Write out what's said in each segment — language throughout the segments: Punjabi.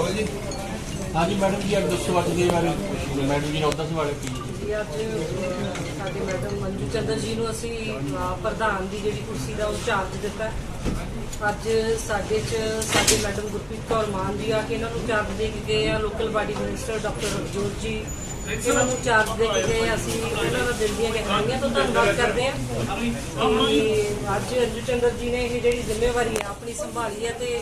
ਹਾਂਜੀ ਮੈਡਮ ਜੀ ਅੱਜ ਦੱਸੋ ਅੱਜ ਦੇ ਬਾਰੇ ਮੈਡਮ ਜੀ ਨੇ ਉਹਦਾ ਸਵਾਲ ਕੀ? ਜੀ ਅੱਜ ਅਹ, ਸਾਡੇ ਮੈਡਮ ਮੰਜੂ ਚੰਦਰ ਜੀ ਨੂੰ ਅਸੀਂ ਅਹ, ਪ੍ਰਧਾਨ ਦੀ ਜਿਹੜੀ ਕੁਰਸੀ ਦਾ ਉਹ ਚਾਰਜ ਦਿੱਤਾ। ਅੱਜ ਸਾਡੇ ਚ ਸਾਡੇ ਮੈਡਮ ਗੁਰਪ੍ਰੀਤ ਕੌਰ ਮਾਨ ਜੀ ਆ ਕੇ ਇਹਨਾਂ ਨੂੰ ਚਾਰਜ ਦੇ ਕੇ ਗਏ ਆ। Local body minister doctor Harjot ji ਇਹਨਾਂ ਨੂੰ ਚਾਰਜ ਦੇ ਕੇ ਗਏ ਅਸੀਂ ਇਹਨਾਂ ਦਾ ਦਿਲ ਦੀਆਂ ਗਹਿਰਾਈਆਂ ਤੋਂ ਧੰਨਵਾਦ ਕਰਦੇ ਹਾਂ ਕਿ ਅੱਜ ਅੰਜੂ ਚੰਦਰ ਜੀ ਨੇ ਇਹ ਜਿਹੜੀ ਜ਼ਿੰਮੇਵਾਰੀ ਆ ਆਪਣੀ ਸੰਭਾਲੀ ਹੈ ਤੇ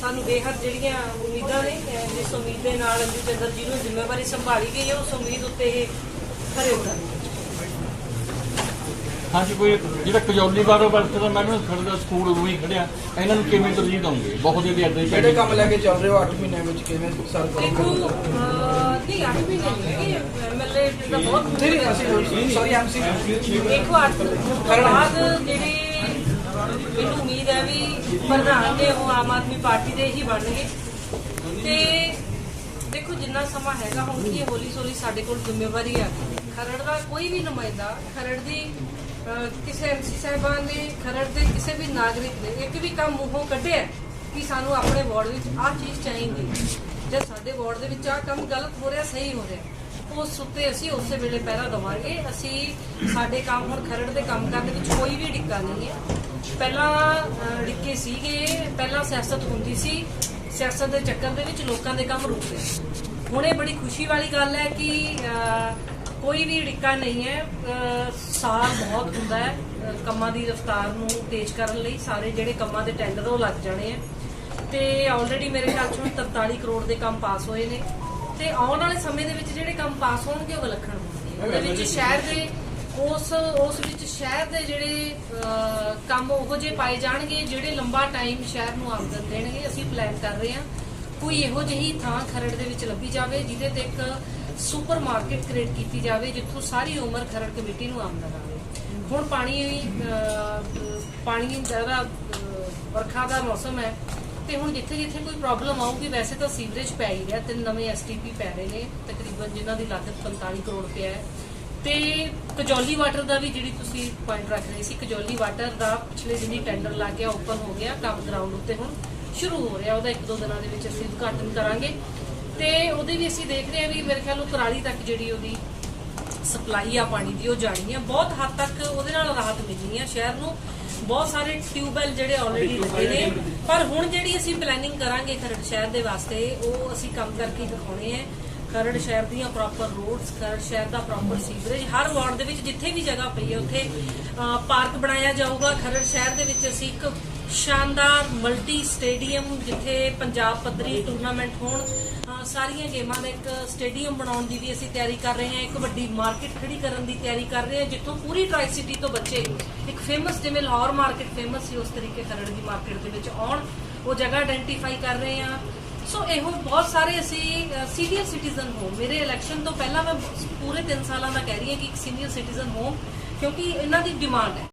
ਸਾਨੂੰ ਬੇਹੱਦ ਜਿਹੜੀਆਂ ਉਮੀਦਾਂ ਨੇ ਜਿਸ ਉਮੀਦ ਦੇ ਨਾਲ ਅੰਜੂ ਚੰਦਰ ਜੀ ਨੂੰ ਜ਼ਿੰਮੇਵਾਰੀ ਸੰਭਾਲੀ ਗਈ ਹੈ ਉਸ ਉਮੀਦ ਉੱਤੇ ਇਹ ਖਰੇ ਉਤਰਨਗੇ। ਹਾਂਜੀ ਕੋਈ ਜਿਹੜਾ ਕਜੌਲੀ ਬਾਰੋ ਵਰਤ ਦਾ ਮੈਡਮ ਖੜਦਾ ਸਕੂਲ ਉਦੋਂ ਹੀ ਖੜਿਆ ਇਹਨਾਂ ਨੂੰ ਕਿਵੇਂ ਤਰਜੀਹ ਦਵਾਂਗੇ ਬਹੁਤ ਜਿਹੜੇ ਅੱਡੇ ਜਿਹੜੇ ਕੰਮ ਲੈ ਕੇ ਚੱਲ ਰਹੇ ਹੋ 8 ਮਹੀਨਿਆਂ ਵਿੱਚ? ਕਿਵੇਂ ਸਰ ਦੇਖੋ ਨਹੀਂ ਅੱਠ ਮਹੀਨੇ ਨਹੀਂ ਐਮਐਲਏ ਦਾ ਬਹੁਤ ਨਹੀਂ ਅਸੀਂ ਸੌਰੀ ਐਮਸੀ ਦੇਖੋ ਅੱਜ ਤੋਂ ਬਾਅਦ ਜਿਹੜੇ ਮੈਨੂੰ ਉਮੀਦ ਹੈ ਵੀ ਪ੍ਰਧਾਨ ਨੇ ਉਹ ਆਮ ਆਦਮੀ ਪਾਰਟੀ ਦੇ ਹੀ ਬਣਨਗੇ। ਤੇ ਦੇਖੋ ਜਿੰਨਾ ਸਮਾਂ ਹੈਗਾ ਹੁਣ ਕੀ ਹੌਲੀ ਹੌਲੀ ਸਾਡੇ ਕੋਲ ਜ਼ਿੰਮੇਵਾਰੀ ਆ। ਖਰੜ ਦਾ ਕੋਈ ਵੀ ਨੁਮਾਇੰਦਾ ਖਰੜ ਦੀ ਅਹ, ਕਿਸੇ ਐਮਸੀ ਸਾਹਿਬਾਨ ਨੇ ਖਰੜ ਦੇ ਕਿਸੇ ਵੀ ਨਾਗਰਿਕ ਨੇ ਇੱਕ ਵੀ ਕੰਮ ਮੂੰਹੋਂ ਕੱਢਿਆ ਕਿ ਸਾਨੂੰ ਆਪਣੇ ਵਾਰਡ ਵਿੱਚ ਆਹ ਚੀਜ਼ ਚਾਹੀਦੀ ਜੇ ਸਾਡੇ ਵਾਰਡ ਦੇ ਵਿੱਚ ਆਹ ਕੰਮ ਗਲਤ ਹੋ ਰਿਹਾ ਸਹੀ ਹੋ ਰਿਹਾ ਉਸ ਉੱਤੇ ਅਸੀਂ ਉਸੇ ਵੇਲੇ ਪਹਿਰਾ ਦਵਾਂਗੇ। ਅਸੀਂ ਸਾਡੇ ਕੰਮ ਹੁਣ ਖਰੜ ਦੇ ਕੰਮ ਕਰਨ ਦੇ ਵਿੱਚ ਕੋਈ ਵੀ ਡਿੱਕਾ ਨਹੀਂ ਹੈ। ਪਹਿਲਾਂ ਡਿੱਕੇ ਸੀਗੇ ਪਹਿਲਾਂ ਸਿਆਸਤ ਹੁੰਦੀ ਸੀ ਸਿਆਸਤ ਦੇ ਚੱਕਰ ਦੇ ਵਿੱਚ ਲੋਕਾਂ ਦੇ ਕੰਮ ਰੁਕ ਗਏ ਹੁਣ ਇਹ ਬੜੀ ਖੁਸ਼ੀ ਵਾਲੀ ਗੱਲ ਹੈ ਕਿ ਕੋਈ ਵੀ ਡਿੱਕਾ ਨਹੀਂ ਹੈ ਸਾਲ ਬਹੁਤ ਹੁੰਦਾ ਹੈ ਕੰਮਾਂ ਦੀ ਰਫ਼ਤਾਰ ਨੂੰ ਤੇਜ਼ ਕਰਨ ਲਈ ਸਾਰੇ ਜਿਹੜੇ ਕੰਮਾਂ ਦੇ ਟੈਂਡਰ ਉਹ ਲੱਗ ਜਾਣੇ ਆ। ਤੇ ਆਲਰੇਡੀ ਮੇਰੇ ਖਿਆਲ 'ਚ ਹੁਣ 43 ਕਰੋੜ ਦੇ ਕੰਮ ਪਾਸ ਹੋਏ ਨੇ। ਤੇ ਆਉਣ ਵਾਲੇ ਸਮੇਂ ਦੇ ਵਿੱਚ ਜਿਹੜੇ ਕੰਮ ਪਾਸ ਹੋਣਗੇ ਉਹ ਵਿਲੱਖਣ ਹੋਣਗੇ। ਉਹਦੇ ਵਿੱਚ ਸ਼ਹਿਰ ਦੇ ਉਸ ਉਸ ਵਿੱਚ ਸ਼ਹਿਰ ਦੇ ਜਿਹੜੇ ਕੰਮ ਉਹੋ ਜਿਹੇ ਪਾਏ ਜਾਣਗੇ ਜਿਹੜੇ ਲੰਬਾ ਟਾਈਮ ਸ਼ਹਿਰ ਨੂੰ ਆਮਦਨ ਦੇਣਗੇ, ਅਸੀਂ ਪਲਾਨ ਕਰ ਰਹੇ ਹਾਂ। ਕੋਈ ਇਹੋ ਜਿਹੀ ਥਾਂ ਖਰੜ ਦੇ ਵਿੱਚ ਲੱਭੀ ਜਾਵੇ ਜਿਹਦੇ ਤੇ ਇੱਕ ਸੁਪਰ ਮਾਰਕੀਟ ਕ੍ਰੀਏਟ ਕੀਤੀ ਜਾਵੇ, ਜਿੱਥੋਂ ਸਾਰੀ ਉਮਰ ਖਰੜ ਕਮੇਟੀ ਨੂੰ ਆਮਦਨ ਆਵੇ। ਹੁਣ ਪਾਣੀ ਪਾਣੀ ਜ਼ਿਆਦਾ ਵਰਖਾ ਦਾ ਮੌਸਮ ਹੈ ਤੇ ਹੁਣ ਜਿੱਥੇ ਜਿੱਥੇ ਕੋਈ ਪ੍ਰੋਬਲਮ ਆਊਗੀ, ਵੈਸੇ ਤਾਂ ਸੀਵਰੇਜ ਪੈ ਹੀ ਰਿਹਾ, ਤਿੰਨ ਨਵੇਂ ਐਸਟੀਪੀ ਪੈ ਰਹੇ ਨੇ, ਤਕਰੀਬਨ ਜਿਨ੍ਹਾਂ ਦੀ ਲਾਗਤ 45 ਕਰੋੜ ਰੁਪਏ ਹੈ। ਤੇ ਕਜੌਲੀ ਵਾਟਰ ਦਾ ਵੀ ਜਿਹੜੀ ਤੁਸੀਂ ਪੁਆਇੰਟ ਰੱਖ ਰਹੇ ਸੀ ਕਜੌਲੀ ਵਾਟਰ ਦਾ ਪਿਛਲੇ ਦਿਨੀ ਟੈਂਡਰ ਲੱਗ ਗਿਆ ਓਪਨ ਹੋ ਗਿਆ ਕੰਮ ਗਰਾਊਂਡ ਉੱਤੇ ਹੁਣ ਸ਼ੁਰੂ ਹੋ ਰਿਹਾ ਉਹਦਾ ਇੱਕ ਦੋ ਦਿਨਾਂ ਦੇ ਵਿੱਚ ਅਸੀਂ ਉਦਘਾਟਨ ਕਰਾਂਗੇ। ਤੇ ਉਹਦੇ ਵੀ ਅਸੀਂ ਦੇਖ ਰਹੇ ਹਾਂ ਵੀ ਮੇਰੇ ਖਿਆਲ ਉਹ ਕੁਰਾਲੀ ਤੱਕ ਜਿਹੜੀ ਉਹਦੀ ਸਪਲਾਈ ਆ ਪਾਣੀ ਦੀ ਉਹ ਜਾਣੀ ਆ। ਬਹੁਤ ਹੱਦ ਤੱਕ ਉਹਦੇ ਨਾਲ ਰਾਹਤ ਮਿਲਣੀ ਆ ਸ਼ਹਿਰ ਨੂੰ। ਬਹੁਤ ਸਾਰੇ ਟਿਊਬਵੈਲ ਜਿਹੜੇ ਆਲਰੇਡੀ ਲੱਗੇ ਨੇ। ਪਰ ਹੁਣ ਜਿਹੜੀ ਅਸੀਂ ਪਲੈਨਿੰਗ ਕਰਾਂਗੇ ਖਰੜ ਸ਼ਹਿਰ ਦੇ ਵਾਸਤੇ ਉਹ ਅਸੀਂ ਕੰਮ ਕਰਕੇ ਦਿਖਾਉਣੇ ਆ। ਖਰੜ ਸ਼ਹਿਰ ਦੀਆਂ ਪ੍ਰੋਪਰ ਰੋਡਸ ਖਰੜ ਸ਼ਹਿਰ ਦਾ ਪ੍ਰੋਪਰ ਸੀਵਰੇਜ ਹਰ ਵਾਰਡ ਦੇ ਵਿੱਚ ਜਿੱਥੇ ਵੀ ਜਗ੍ਹਾ ਪਈ ਹੈ, ਉੱਥੇ ਪਾਰਕ ਬਣਾਇਆ ਜਾਊਗਾ। ਖਰੜ ਸ਼ਹਿਰ ਦੇ ਵਿੱਚ ਅਸੀਂ ਇੱਕ ਸ਼ਾਨਦਾਰ ਮਲਟੀ ਸਟੇਡੀਅਮ ਜਿੱਥੇ ਪੰਜਾਬ ਪੱਧਰੀ ਟੂਰਨਾਮੈਂਟ ਹੋਣ ਸਾਰੀਆਂ ਗੇਮਾਂ ਦਾ ਇੱਕ ਸਟੇਡੀਅਮ ਬਣਾਉਣ ਦੀ ਵੀ ਅਸੀਂ ਤਿਆਰੀ ਕਰ ਰਹੇ ਹਾਂ। ਇੱਕ ਵੱਡੀ ਮਾਰਕੀਟ ਖੜੀ ਕਰਨ ਦੀ ਤਿਆਰੀ ਕਰ ਰਹੇ ਹਾਂ, ਜਿੱਥੋਂ ਪੂਰੀ ਟਰਾਈ ਸਿਟੀ ਤੋਂ ਬੱਚੇ ਇੱਕ ਫੇਮਸ ਜਿਵੇਂ ਲਾਹੌਰ ਮਾਰਕੀਟ ਫੇਮਸ ਸੀ, ਉਸ ਤਰੀਕੇ ਖਰੜ ਦੀ ਮਾਰਕੀਟ ਦੇ ਵਿੱਚ ਆਉਣ। ਉਹ ਜਗ੍ਹਾ ਆਇਡੈਂਟੀਫਾਈ ਕਰ ਰਹੇ ਹਾਂ। ਸੋ ਇਹੋ ਬਹੁਤ ਸਾਰੇ ਅਸੀਂ ਸੀਨੀਅਰ ਸਿਟੀਜ਼ਨ ਹੋ ਮੇਰੇ ਇਲੈਕਸ਼ਨ ਤੋਂ ਪਹਿਲਾਂ ਮੈਂ ਪੂਰੇ 3 ਸਾਲਾਂ ਦਾ ਕਹਿ ਰਹੀ ਹਾਂ ਕਿ ਇੱਕ ਸੀਨੀਅਰ ਸਿਟੀਜ਼ਨ ਹੋ ਕਿਉਂਕਿ ਇਹਨਾਂ ਦੀ ਡਿਮਾਂਡ ਹੈ।